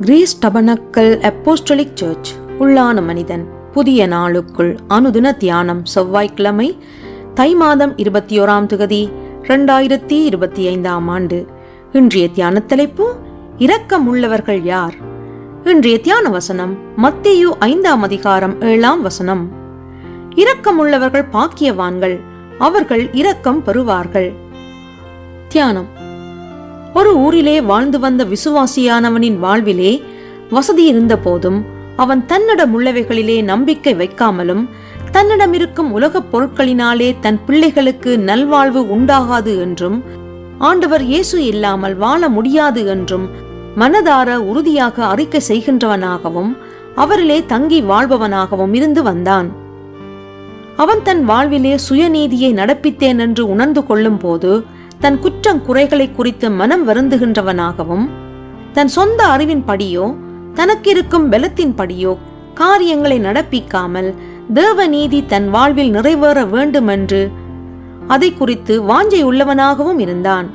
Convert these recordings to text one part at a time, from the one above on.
Greece tabernacle apostolic search. உள்ளான மனிதன் புதிய நாளுக்குள் அனுதின தியானம் செவ்வாய்க்கிழமை தை மாதம் இருபத்தி ஓராம் தொகுதி ரெண்டாயிரத்தி இருபத்தி ஐந்தாம் ஆண்டு. இன்றைய தியான தலைப்பு இரக்கமுள்ளவர்கள் யார்? இன்றைய தியான வசனம் மத்தியு ஐந்தாம் அதிகாரம் ஏழாம் வசனம். இரக்கமுள்ளவர்கள் பாக்கியவான்கள் அவர்கள் இரக்கம் பெறுவார்கள். தியானம். ஒரு ஊரிலே வாழ்ந்து வந்த விசுவாசியானவனின் வாழ்விலே வசதி இருந்த போதும் அவன் தன்னிடம் உள்ளவைகளிலே நம்பிக்கை வைக்காமலும் தன்னிடம் இருக்கும் உலகப் பொருட்களினாலே தன் பிள்ளைகளுக்கு நல்வாழ்வு உண்டாகாது என்றும் ஆண்டவர் இயேசு இல்லாமல் வாழ முடியாது என்றும் மனதார உறுதியாக அறிக்கை செய்கின்றவனாகவும் அவரிலே தங்கி வாழ்பவனாகவும் இருந்து வந்தான். அவன் தன் வாழ்விலே சுயநீதியை நடப்பித்தேன் என்று உணர்ந்து கொள்ளும் போது தன் குற்றம் குறைகளை குறித்து மனம் வருந்துகின்றவனாகவும் தன் சொந்த அறிவின் படியோ தனக்கிருக்கும் பலத்தின் படியோ காரியங்களை நடப்பிக்காமல் தேவநீதி தன் வாழ்வில் நிறைவேற வேண்டுமென்று அதை குறித்து வாஞ்சை உள்ளவனாகவும் இருந்தான்.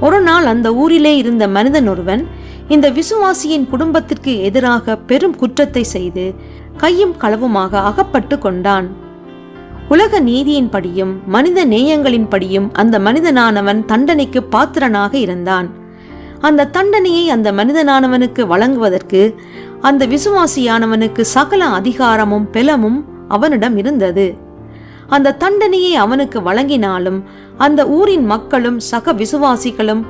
ஒரு நாள் அந்த ஊரிலே இருந்த மனிதன் ஒருவன் இந்த விசுவாசியின் குடும்பத்திற்கு எதிராக பெரும் குற்றத்தை செய்து கையும் களவுமாக அகப்பட்டு கொண்டான். உலக நீதியின்படியும் மனித நேயங்களின்படியும் அந்த மனிதனானவன் தண்டனைக்கு பாத்திரனாக இருந்தான். அந்த தண்டனையை அந்த மனிதனானவனுக்கு வழங்குவதற்கு அந்த விசுவாசியானவனுக்கு சகல அதிகாரமும் பெலமும் அவனிடம் இருந்தது. அந்த தண்டனையை அவனுக்கு வழங்கினாலும் அந்த ஊரின் மக்களும் சக விசுவாசிகளும்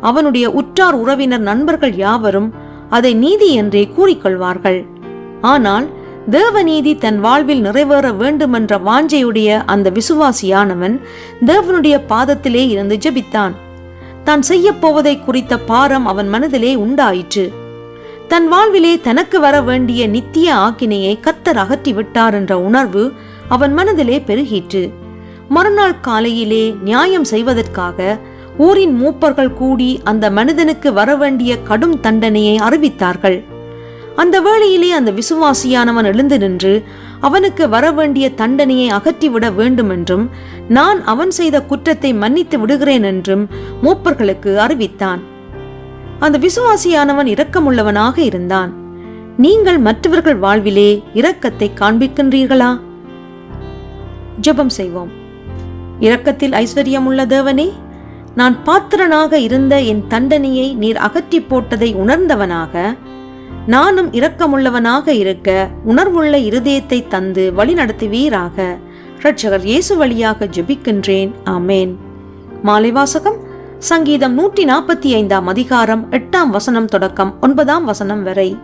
அவனுடைய உற்றார் உறவினர் நண்பர்கள் யாவரும் அதை நீதி என்றே கூறிக்கொள்வார்கள். ஆனால் தேவநீதி தன் வாழ்வில் நிறைவேற வேண்டுமென்ற வாஞ்சையுடைய அந்த விசுவாசியானவன் தேவனுடைய பாதத்திலே இருந்து ஜெபித்தான். தான் செய்யப் போவதை குறித்த பாரம் அவன் மனதிலே உண்டாயிற்று. தன் வாழ்விலே தனக்கு வர வேண்டிய நித்திய ஆக்கினையை கத்தர் அகற்றி விட்டார் என்ற உணர்வு அவன் மனதிலே பெருகிற்று. மறுநாள் காலையிலே நியாயம் செய்வதற்காக ஊரின் மூப்பர்கள் கூடி அந்த மனிதனுக்கு வரவேண்டிய கடும் தண்டனையை அறிவித்தார்கள். அந்த வேளையிலே அந்த விசுவாசியானவன் எழுந்து நின்று அவனுக்கு வரவேண்டிய தண்டனையை அகற்றிவிட வேண்டுமென்றும் நான் அவன் செய்த குற்றத்தை மன்னித்து விடுகிறேன் என்றும் மூப்பர்களுக்கு அறிவித்தான். அந்த விசுவாசியானவன் இரக்கமுள்ளவனாக இருந்தான். நீங்கள் மற்றவர்கள் வாழ்விலே இரக்கத்தை காண்பிக்கின்றீர்களா? ஜெபம் செய்வோம். இரக்கத்தில் ஐஸ்வர்யமுள்ள தேவனே நான் பாத்திரனாக இருந்த என் தண்டனையை நீர் அகற்றி போட்டதை உணர்ந்தவனாக நானும் இரக்கமுள்ளவனாக இருக்க உணர்வுள்ள இருதயத்தை தந்து வழி நடத்துவீராக. இரட்சகர் இயேசு வழியாக ஜெபிக்கின்றேன். ஆமேன். மாலைவாசகம் சங்கீதம் நூற்றி நாற்பத்தி ஐந்தாம் அதிகாரம் எட்டாம் வசனம் தொடக்கம் ஒன்பதாம் வசனம் வரை.